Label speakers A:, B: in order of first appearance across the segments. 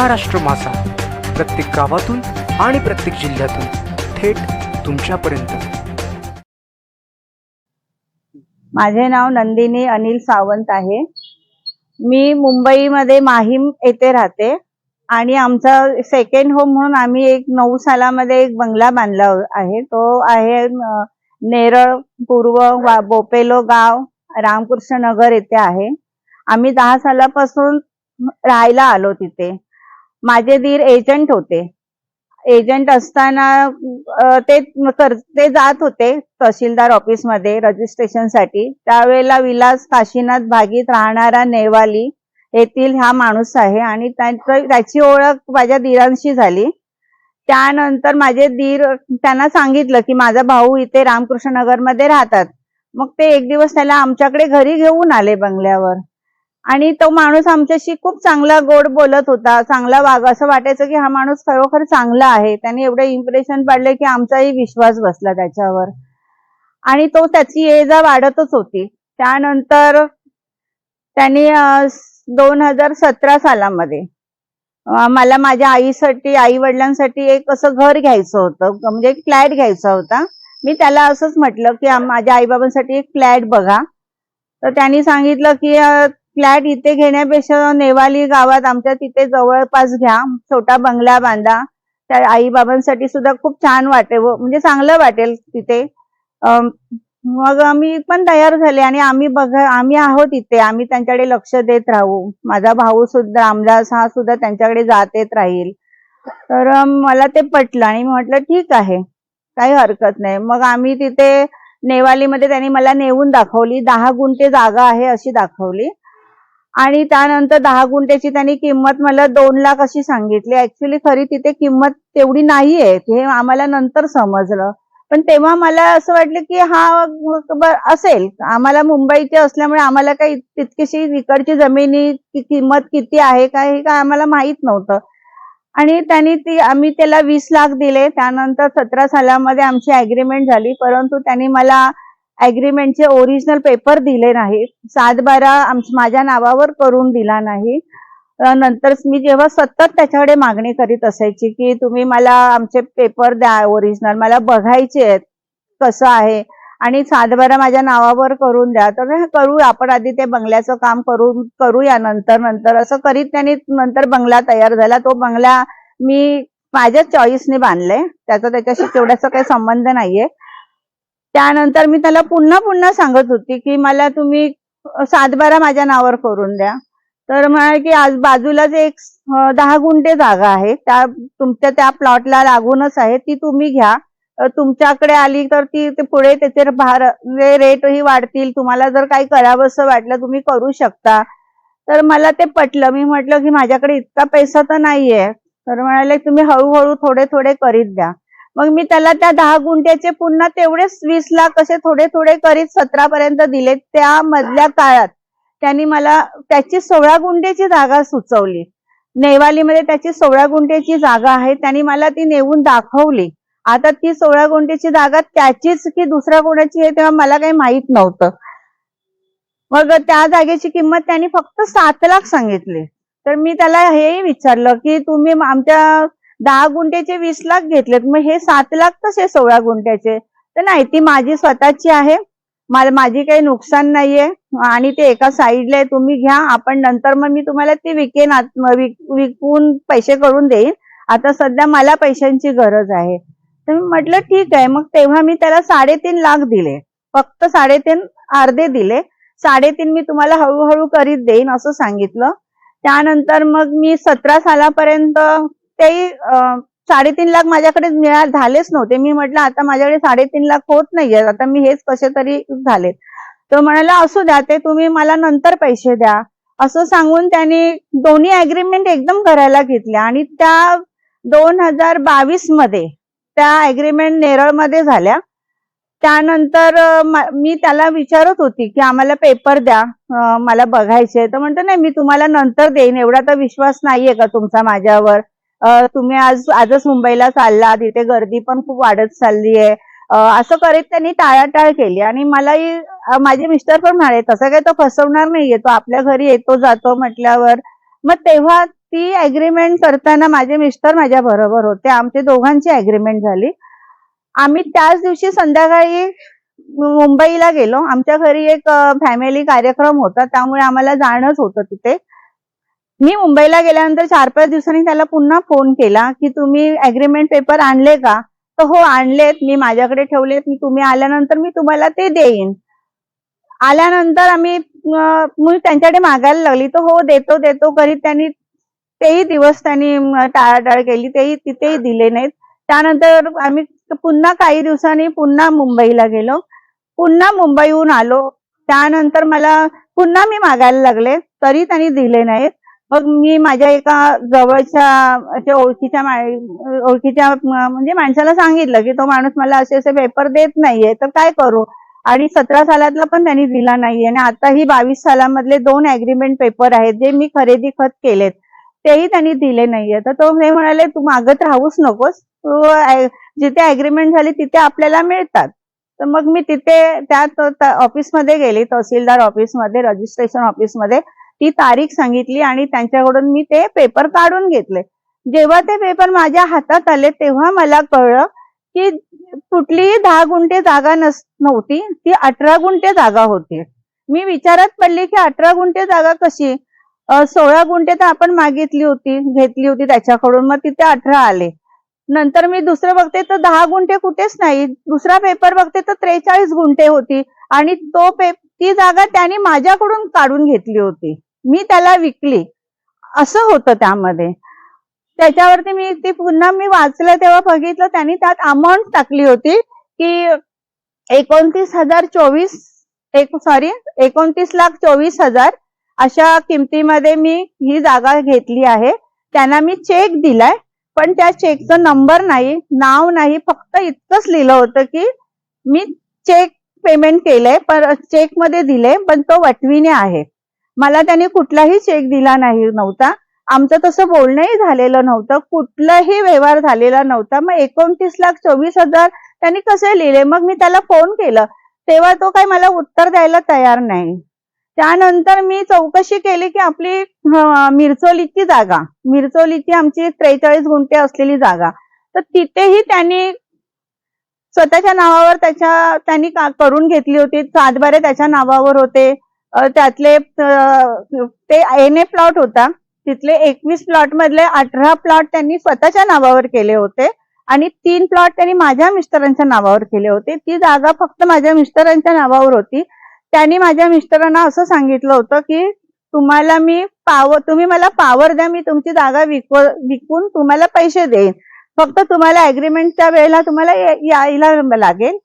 A: महाराष्ट्र मासा. प्रत्येक गावातून आणि प्रत्येक जिल्ह्यातून थेट तुमच्यापर्यंत.
B: माझे नाव नंदिनी अनिल सावंत आहे. मी मुंबईमध्ये माहीम येथे राहते आणि आमचा सेकंड होम म्हणून आम्ही एक नऊ सालामध्ये एक बंगला बांधला आहे. तो आहे नेरळ पूर्व बोपेलो गाव रामकृष्ण नगर येथे आहे. आम्ही दहा सालापासून राहायला आलो तिथे. माझे दीर एजंट होते. एजंट असताना ते ते जात होते तहसीलदार ऑफिसमध्ये रजिस्ट्रेशनसाठी. त्यावेळेला विलास काशीनाथ भागीत राहणारा नेवाली येथील हा माणूस आहे आणि त्याची ओळख माझ्या दीरांशी झाली. त्यानंतर माझे दीर त्यांना सांगितलं की माझा भाऊ इथे रामकृष्ण नगरमध्ये राहतात. मग ते एक दिवस त्याला आमच्याकडे घरी घेऊन आले बंगल्यावर. आणि तो माणूस आमच्याशी खूप चांगला गोड बोलत होता चांगला वाग असं वाटायचं की हा माणूस खरोखर चांगला आहे. त्याने एवढं इम्प्रेशन पाडलं की आमचाही विश्वास बसला त्याच्यावर. आणि तो त्याची ये जा वाढतच होती. त्यानंतर त्यांनी दोन हजार सतरा सालामध्ये मला माझ्या आईसाठी आई वडिलांसाठी एक असं घर घ्यायचं होतं. म्हणजे एक फ्लॅट घ्यायचा होता. मी त्याला असंच म्हटलं की माझ्या आईबाबांसाठी एक फ्लॅट बघा. तर त्यांनी सांगितलं की फ्लॅट इथे घेण्यापेक्षा नेवाली गावात आमच्या तिथे जवळपास घ्या छोटा बंगला बांधा. त्या आई बाबांसाठी सुद्धा खूप छान वाटेल म्हणजे चांगलं वाटेल तिथे. मग आम्ही पण तयार झाले आणि आम्ही बघा आम्ही आहोत इथे आम्ही त्यांच्याकडे लक्ष देत राहू. माझा भाऊ सुद्धा रामदास हा सुद्धा त्यांच्याकडे जात येत राहील. तर मला ते पटलं आणि म्हटलं ठीक आहे काही हरकत नाही. मग आम्ही तिथे नेवालीमध्ये त्यांनी मला नेऊन दाखवली दहा गुंठे जागा आहे अशी दाखवली. आणि त्यानंतर दहा गुंठ्याची त्यांनी किंमत मला दोन लाख अशी सांगितली. ऍक्च्युली खरी तिथे किंमत तेवढी नाहीये. हे आम्हाला नंतर समजलं. पण तेव्हा मला असं वाटलं की हा असेल. आम्हाला मुंबईचे असल्यामुळे आम्हाला काही तितकीशी इकडची जमिनी किंमत किती आहे काय हे काय आम्हाला माहीत नव्हतं. आणि त्यांनी ती आम्ही त्याला वीस लाख दिले. त्यानंतर सतरा सालामध्ये आमची अग्रीमेंट झाली. परंतु त्यांनी मला अग्रीमेंटचे ओरिजिनल पेपर दिले नाहीत. सात बारा माझ्या नावावर करून दिला नाही. नंतर मी जेव्हा सतत त्याच्याकडे मागणी करीत असायची की तुम्ही मला आमचे पेपर द्या ओरिजिनल मला बघायचे आहेत कसं आहे. आणि सातबारा माझ्या नावावर करून द्या. तर करू आपण आधी ते बंगल्याचं काम करू करूया नंतर नंतर. असं करीत त्यांनी नंतर बंगला तयार झाला. तो बंगला मी माझ्याच चॉईसने बांधलाय. त्याचा त्याच्याशी तेवढ्याचा काही संबंध नाहीये. त्यानंतर मी त्याला पुन्हा पुन्हा सांगत होती की मला तुम्ही सातबारा माझ्या नावावर करून द्या. तर म्हणाले की आज बाजूलाच एक दहा गुंठे जागा आहे त्या तुमच्या त्या प्लॉटला लागूनच आहे. ती तुम्ही घ्या. तुमच्याकडे आली तर ती पुढे त्याचे भार रेटही वाढतील. तुम्हाला जर काही करावंसं वाटलं तुम्ही करू शकता. तर मला ते पटलं. मी म्हटलं की माझ्याकडे इतका पैसा तर नाहीये. तर म्हणाले तुम्ही हळूहळू थोडे थोडे करीत द्या. मग मी त्याला त्या दहा गुंठ्याचे पुन्हा तेवढेच वीस लाख असे थोडे थोडे करीत सतरा पर्यंत दिले त्या मधल्या काळात. त्यांनी मला त्याची सोळा गुंठ्याची जागा सुचवली. नेवालीमध्ये त्याची सोळा गुंठ्याची जागा आहे. त्यांनी मला ती नेऊन दाखवली. आता ती सोळा गुंठ्याची जागा त्याचीच की दुसऱ्या कोणाची आहे तेव्हा मला काही माहीत नव्हतं. मग त्या जागेची किंमत त्यांनी फक्त सात लाख सांगितली. तर मी त्याला हेही विचारलं की तुम्ही आमच्या दहा गुंठ्याचे वीस लाख घेतलेत. मग हे सात लाख कसे सोळा गुंठ्याचे. तर नाही ती माझी स्वतःची आहे. मला माझी काही नुकसान नाहीये. आणि ते एका साईडला आहे तुम्ही घ्या. आपण नंतर मग मी तुम्हाला ते विकेन विकून पैसे करून देईन. आता सध्या मला पैशांची गरज आहे. तर मी म्हटलं ठीक आहे. मग तेव्हा मी त्याला साडेतीन लाख दिले. फक्त साडेतीन अर्धे दिले. साडेतीन मी तुम्हाला हळूहळू करीत देईन असं सांगितलं. त्यानंतर मग मी सतरा सालापर्यंत तेही साडेतीन लाख माझ्याकडे मिळा झालेच नव्हते. मी म्हटलं आता माझ्याकडे साडेतीन लाख होत नाहीये. आता मी हेच कसे तरी झालेत. तो म्हणाला असू द्या ते तुम्ही मला नंतर पैसे द्या. असं सांगून त्यांनी दोन्ही अग्रीमेंट एकदम करायला घेतल्या. आणि त्या दोन हजार बावीसमध्ये त्या अग्रीमेंट नेरळमध्ये झाल्या. त्यानंतर मी त्याला विचारत होती की आम्हाला पेपर द्या. मला बघायचे तर म्हणतो नाही मी तुम्हाला नंतर देईन. एवढा तर विश्वास नाहीये का तुमचा माझ्यावर? तुम्ही आज आजच मुंबईला चालला तिथे गर्दी पण खूप वाढत चालली आहे. असं करीत त्यांनी टाळाटाळ केली. आणि मलाही माझे मिस्टर पण म्हणाले तसं काही तो फसवणार नाहीये तो आपल्या घरी येतो जातो म्हटल्यावर. मग तेव्हा ती अग्रीमेंट करताना माझे मिस्टर माझ्या बरोबर होते. आमचे दोघांची अग्रीमेंट झाली. आम्ही त्याच दिवशी संध्याकाळी मुंबईला गेलो. आमच्या घरी एक फॅमिली कार्यक्रम होता. त्यामुळे आम्हाला जाणंच होतं तिथे. मी मुंबईला गेल्यानंतर चार पाच दिवसांनी त्याला पुन्हा फोन केला की तुम्ही अग्रीमेंट पेपर आणले का? तर हो आणलेत. मी माझ्याकडे ठेवलेत. मी तुम्ही आल्यानंतर मी तुम्हाला ते देईन. आल्यानंतर आम्ही मी त्यांच्याकडे मागायला लागली. तर हो देतो देतो. करीत त्यांनी तेही दिवस त्यांनी टाळाटाळ केली. तेही तिथेही दिले नाहीत. त्यानंतर आम्ही पुन्हा काही दिवसांनी पुन्हा मुंबईला गेलो. पुन्हा मुंबईहून आलो. त्यानंतर मला पुन्हा मी मागायला लागले. तरी त्यांनी दिले नाहीत. मग मी माझ्या एका जवळच्या अशा ओळखीच्या ओळखीच्या म्हणजे माणसाला सांगितलं की तो माणूस मला असे असे पेपर देत नाहीये तर काय करू? आणि सतरा सालातला पण त्यांनी दिला नाहीये. आणि आताही बावीस सालामधले दोन अग्रीमेंट पेपर आहेत जे मी खरेदी खत केलेत तेही त्यांनी दिले नाहीये. तर तो हे म्हणाले तू मागत राहूच नकोस. तू जिथे अग्रीमेंट झाली तिथे आपल्याला मिळतात. तर मग मी तिथे त्या ऑफिसमध्ये गेले तहसीलदार ऑफिसमध्ये रजिस्ट्रेशन ऑफिसमध्ये ती तारीख सांगितली आणि त्यांच्याकडून मी ते पेपर काढून घेतले. जेव्हा ते पेपर माझ्या हातात आले तेव्हा मला कळलं की कुठलीही दहा गुंठे जागा नस नव्हती ती अठरा गुंठे जागा होती. मी विचारात पडली की अठरा गुंठे जागा कशी? सोळा गुंठे तर आपण मागितली होती घेतली होती त्याच्याकडून मग तिथे अठरा आले. नंतर मी दुसरं बघते तर दहा गुंठे कुठेच नाही. दुसरा पेपर बघते तर त्रेचाळीस गुंठे होती आणि तो पे ती जागा त्याने माझ्याकडून काढून घेतली होती. मी त्याला विकली. असं होतं त्यामध्ये. त्याच्यावरती मी ती पुन्हा मी वाचलं तेव्हा बघितलं त्यांनी त्यात अमाऊंट टाकली होती की एकोणतीस हजार चोवीस एक सॉरी एकोणतीस लाख चोवीस हजार अशा किमतीमध्ये मी ही जागा घेतली आहे. त्यांना मी चेक दिलाय पण त्या चेकचा नंबर नाही नाव नाही फक्त इतकंच लिहिलं होतं की मी चेक पेमेंट केलंय पण चेकमध्ये दिले पण तो वटवीने आहे. मला त्याने कुठलाही चेक दिला नाही नव्हता. आमचं तसं बोलणंही झालेलं नव्हतं. कुठलाही व्यवहार झालेला नव्हता. मग एकोणतीस लाख चोवीस हजार त्यांनी कसे लिहिले? मग मी त्याला फोन केलं. तेव्हा तो काही मला उत्तर द्यायला तयार नाही. त्यानंतर मी चौकशी केली की आपली मिरचोलीची जागा मिरचोलीची आमची त्रेचाळीस गुंठे असलेली जागा. तर तिथेही त्यांनी स्वतःच्या नावावर त्याच्या त्यांनी करून घेतली होती? सातबारे त्याच्या नावावर होते. त्यातले ते एन ए प्लॉट होता. तिथले एकवीस प्लॉट मधले अठरा प्लॉट त्यांनी स्वतःच्या नावावर केले होते आणि तीन प्लॉट त्यांनी माझ्या मिस्टरांच्या नावावर केले होते. ती जागा फक्त माझ्या मिस्टरांच्या नावावर होती. त्यांनी माझ्या मिस्टरांना असं सांगितलं होतं की तुम्हाला मी पावर तुम्ही मला पावर द्या मी तुमची जागा विक विकून तुम्हाला पैसे देईन. फक्त तुम्हाला अग्रीमेंटच्या वेळेला तुम्हाला यायला लागेल.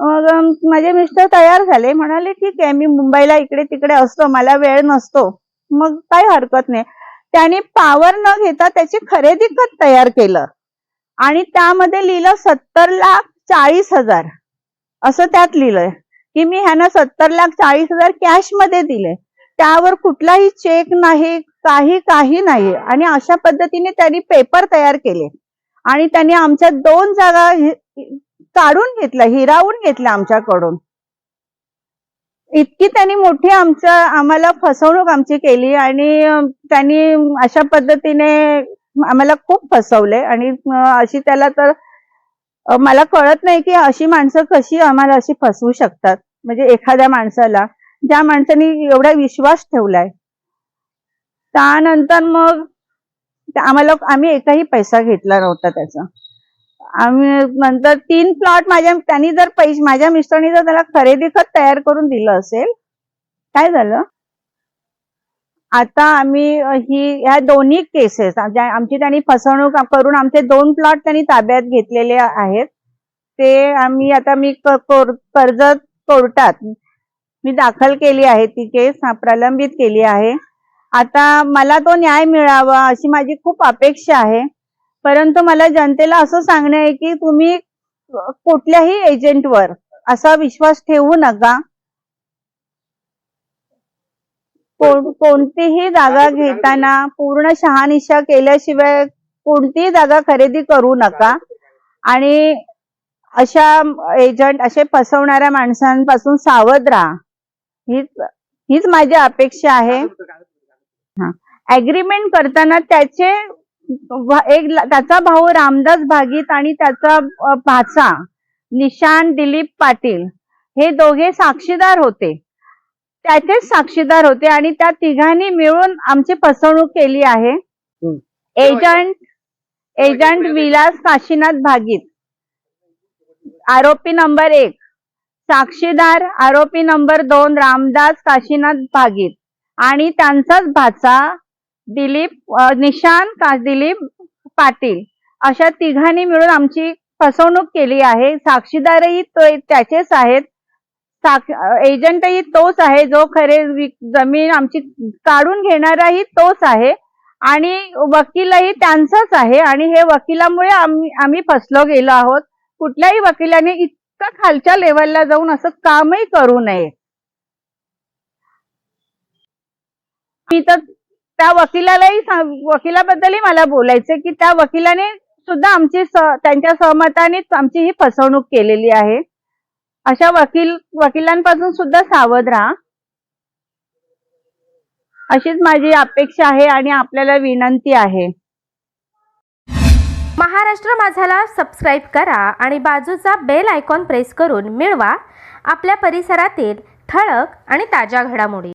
B: मग माझे मिस्टर तयार झाले. म्हणाले ठीक आहे मी मुंबईला इकडे तिकडे असतो. मला वेळ नसतो. मग काही हरकत नाही. त्यांनी पावर न घेता त्याची खरेदी खत तयार केलं. आणि त्यामध्ये लिहिलं सत्तर लाख चाळीस हजार. असं त्यात लिहिलंय. की मी ह्यांना सत्तर लाख चाळीस हजार कॅशमध्ये दिले. त्यावर कुठलाही चेक नाही काही काही नाही. आणि अशा पद्धतीने त्यांनी पेपर तयार केले. आणि त्यांनी आमच्या दोन जागा काढून घेतला हिरावून घेतला आमच्याकडून. इतकी त्यांनी मोठी आमच्या आम्हाला फसवणूक आमची केली आणि त्यांनी अशा पद्धतीने आम्हाला खूप फसवले आणि अशी त्याला तर मला कळत नाही की अशी माणसं कशी आम्हाला अशी फसवू शकतात. म्हणजे एखाद्या माणसाला ज्या माणसाने एवढा विश्वास ठेवलाय. त्यानंतर मग आम्हाला आम्ही एकही पैसा घेतला नव्हता त्याचा. आम्ही नंतर तीन प्लॉट माझ्या त्यांनी जर पैसे माझ्या मिस्टरनी जर त्याला खरेदी खत तयार करून दिलं असेल काय झालं? आता आम्ही ही ह्या दोन्ही केसेस आमची त्यांनी फसवणूक करून आमचे दोन प्लॉट त्यांनी ताब्यात घेतलेले आहेत. ते आम्ही आता मी कर्ज कर्जत कोर्टात मी दाखल केली आहे ती केस प्रलंबित केली आहे. आता मला तो न्याय मिळावा अशी माझी खूप अपेक्षा आहे. परंतु मला जनतेला असं सांगणं आहे की तुम्ही कुठल्याही एजंटवर असा विश्वास ठेवू नका. को- कोणतीही जागा घेताना पूर्ण शहानिशा केल्याशिवाय कोणतीही जागा खरेदी करू नका. आणि अशा एजंट असे फसवणाऱ्या माणसांपासून सावध राहा. हीच हीच माझी अपेक्षा आहे. ऍग्रीमेंट करताना त्याचे एक त्याचा भाऊ रामदास भागीत आणि त्याचा भाचा निशान दिलीप पाटील हे दोघे साक्षीदार होते. त्याचेच साक्षीदार होते आणि त्या तिघांनी मिळून आमची फसवणूक केली आहे. Agent agent Vilas Kashinath Bhagit. आरोपी नंबर एक साक्षीदार. आरोपी नंबर दोन रामदास काशीनाथ भागीत. आणि त्यांचाच भाचा दिलीप निशांत का दिलीप पाटील. अशा तिघांनी मिळून आमची फसवणूक केली आहे. साक्षीदारही तो त्याचेच आहेत. साक- एजंटही तोच आहे. जो खरे जमीन आमची काढून घेणाराही तोच आहे. आणि वकीलही त्यांचाच आहे. आणि हे वकिलामुळे आम्ही आम्ही फसलो गेलो आहोत. कुठल्याही वकिलाने इतकं खालच्या लेवलला जाऊन असं कामही करू नये. मी तर त्या वकिलालाही वकिलाबद्दलही मला बोलायचे की त्या वकिलाने सुद्धा आमची त्यांच्या सहमतानेच आमची ही फसवणूक केलेली आहे. अशा वकील वकिलांपासून सुद्धा सावध राहा. अशीच माझी अपेक्षा आहे आणि आपल्याला विनंती आहे.
C: महाराष्ट्र माझाला सबस्क्राईब करा आणि बाजूचा बेल आयकॉन प्रेस करून मिळवा. आपल्या परिसरातील ठळक आणि ताज्या घडामोडी.